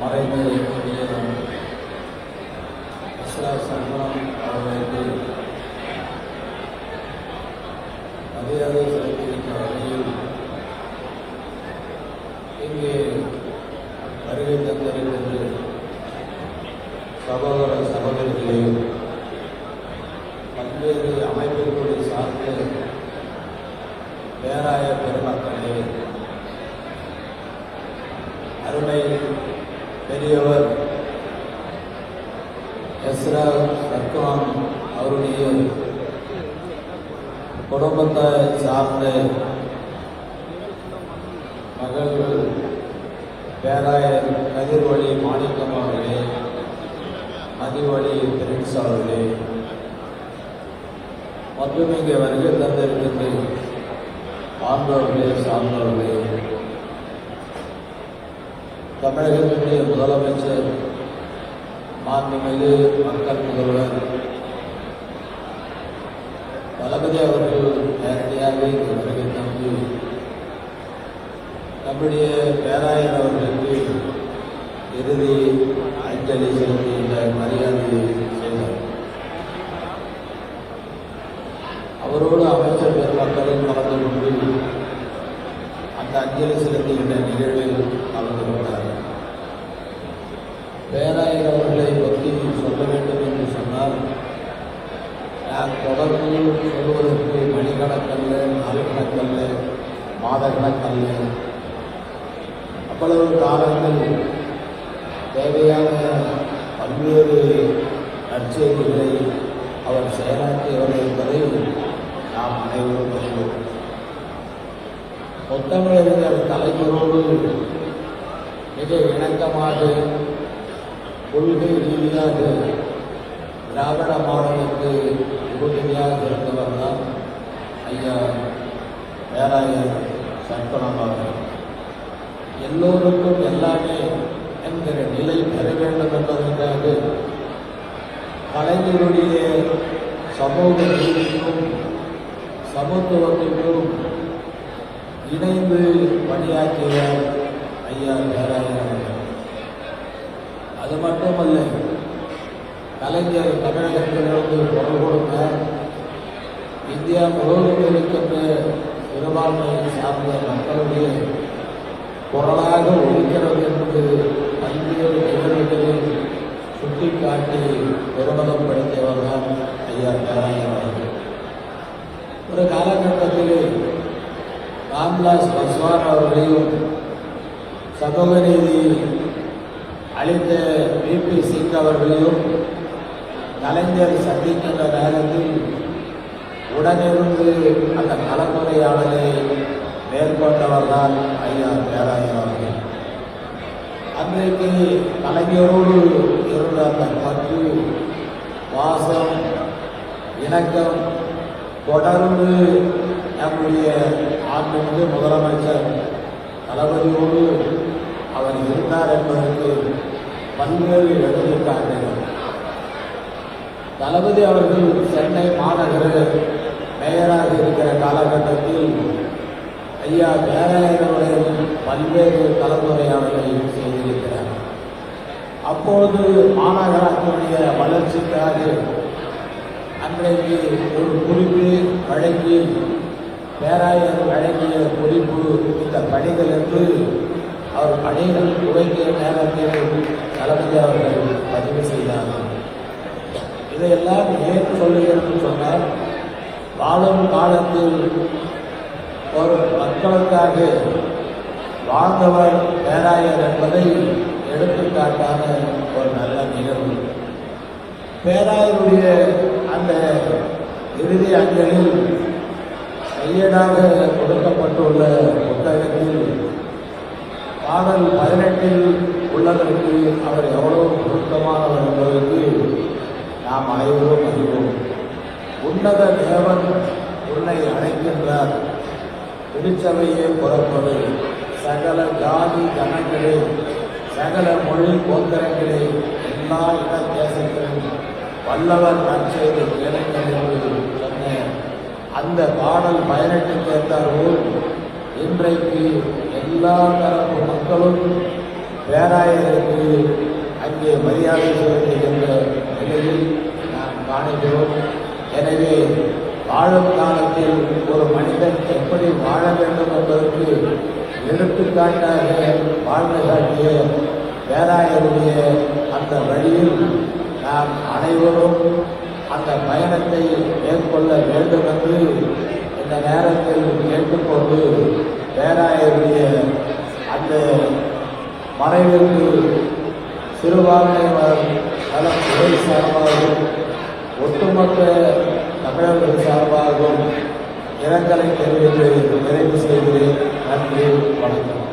மறைந்த இஸ்ரா சல்மான் அவர்களுக்கு மரியாதை பெரியவர் எஸ்ரா சர்க்கான் அவருடைய குடும்பத்தை சார்ந்த மகள்கள் பேராயர் கதிர்வழி மாணிக்கம் அவர்களே மதிவழி பிரின்ஸ் அவர்களே மற்றும் இங்கே வருகை தந்திருக்கின்ற ஆண்டவர்களே சார்ந்தவர்களே. தமிழகத்தினுடைய முதலமைச்சர் மாண்புமிகு மக்கள் முதல்வர் தளபதி அவர்கள் நேரடியாக இந்த வருகை தந்து நம்முடைய பேராயர் அவர்களுக்கு இறுதி அஞ்சலி செலுத்தி இந்த மரியாதையை செய்தார். அவரோடு அமைச்சர் பெருமக்களும் கலந்து கொண்டு அந்த அஞ்சலி செலுத்துகின்ற நிகழ்வில் கலந்து கொண்டார் பேராயர் அவர்களை பற்றி சொல்ல வேண்டும் என்று சொன்னால் நான் தொடர்ந்து சொல்வதற்கு மணிக்கணக்கல்ல நாள் கணக்கல்ல மாத கணக்கல்ல அவ்வளவு காலங்கள் தேவையான பல்வேறு நற்செய்திகளை அவர் செயலாற்றியவர் என்பதை நாம் அனைவரும் அறிவோம் முத்தமிழறிஞர் தலைவரோடு மிக இணக்கமாக கொள்கை ரீதியாக திராவிட மாடலுக்கு உறுதுணையாக இருந்தவர் தான் ஐயா பேராயர் சர்க்கணம் எல்லோருக்கும் எல்லாமே என்கிற நிலை பெற வேண்டும் என்பதற்காக கலைஞருடைய சமூக நீதிக்கும் சமத்துவத்திற்கும் இணைந்து பணியாற்றிய ஐயா பேராயர் அது மட்டுமல்ல கலைஞர் தமிழகத்திலிருந்து குரல் கொடுக்க இந்தியா முழுவதும் இருக்கின்ற பெரும்பான்மையை சார்ந்த மக்களுடைய குரலாக ஒழிக்கிறது என்பது பல்வேறு நிகழ்வுகளில் சுட்டிக்காட்டி பெருமதம் படுத்தியவர் தான் ஐயா நாராயணன் ஒரு காலகட்டத்தில் ராம்தாஸ் பஸ்வான் அவர்களையும் சகோதரி அளித்த பிபி சிங் அவர்களையும் கலைஞர் சந்திக்கின்ற நேரத்தில் உடனிருந்து அந்த கலந்துரையாடலை மேற்கொண்டவர் தான் ஐயா பேராயர் அவர்கள். அன்றைக்கு கலைஞரோடு இருந்த அந்த பற்று வாசம் இணக்கம் தொடர்ந்து நம்முடைய ஆண்மிகு முதலமைச்சர் தளபதியோடு அவர் இருந்தார் என்பதற்கு பல்வேறு எடுத்துக்காட்டுகள். தளபதி அவர்கள் சென்னை மாநகர மேயராக இருக்கிற காலகட்டத்தில் ஐயா பேராயர்களுடன் பல்வேறு கலந்துரையாடலை செய்திருக்கிறார். அப்பொழுது மாநகராட்சியுடைய வளர்ச்சிக்காக அன்றைக்கு ஒரு குறிப்பு வழங்கி பேராயர் வழங்கிய குறிப்பு இந்த பணிகள் என்று அவர் பணிகள் துவங்கிய நேரத்தில் தளபதி அவர்கள் பதிவு செய்தார்கள் இதையெல்லாம் ஏன் சொல்லுகிறேன் சொன்னால் ஆளும் காலத்தில் ஒரு மக்களுக்காக வாழ்ந்தவர் பேராயர் என்பதை எடுத்துக்காட்டான ஒரு நல்ல நிகழ்வு. பேராயருடைய அந்த இறுதி அஞ்சலில் கையேடாக கொடுக்கப்பட்டுள்ள புத்தகத்தில் பாடல் பதினெட்டில் உள்ளதற்கு அவர் எவ்வளவு பொருத்தமானவர் என்பதற்கு நாம் அனைவரும் அறிவோம். உன்னத தேவன் உன்னை அழைக்கின்றார். திருச்சபையே புறப்படு. சகல ஜாதி கணங்களே சகல மொழி கோத்திரங்களே எல்லா இட தேசத்திலும் வல்லவர் நற்செய்து கேளுங்கள் என்று சொன்ன அந்த பாடல் பதினெட்டுக்கு ஏற்றாற்போல் இன்றைக்கு எல்லா தரப்பு மக்களும் பேராயருக்கு அங்கே மரியாதை செலுத்துகின்ற நிலையில் நாம் காணுகிறோம் எனவே வாழும் காலத்தில் ஒரு மனிதன் எப்படி வாழ வேண்டும் என்பதற்கு எடுத்துக்காட்டாக வாழ்ந்து காட்டிய பேராயருடைய அந்த வழியில் நாம் அனைவரும் அந்த பயணத்தை மேற்கொள்ள வேண்டும் என்று இந்த நேரத்தில் கேட்டுக்கொண்டு பேராயருடைய அந்த மறைவிற்கு சிறுபான்மையினர் நலம் துறை சார்பாகவும் ஒட்டுமொத்த தமிழர்கள் சார்பாகவும் இரங்கலை தெரிவித்து நிறைவு செய்கிறேன். நன்றி வணக்கம்.